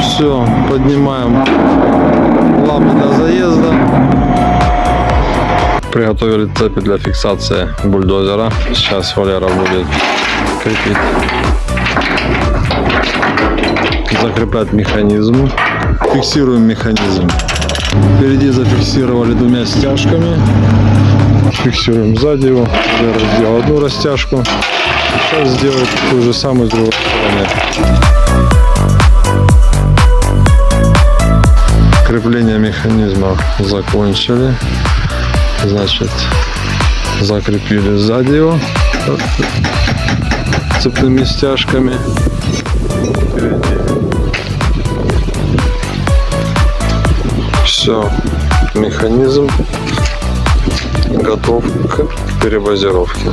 Все, поднимаем лапы до заезда. Приготовили цепи для фиксации бульдозера. Сейчас Валера будет крепить, закреплять механизм. Фиксируем механизм. Впереди зафиксировали двумя стяжками. Фиксируем сзади его. Валера сделал одну растяжку. Сейчас сделает ту же самую с другой стороны. Крепление механизма закончили. Значит, закрепили сзади его цепными стяжками. Все, механизм готов к перебазировке.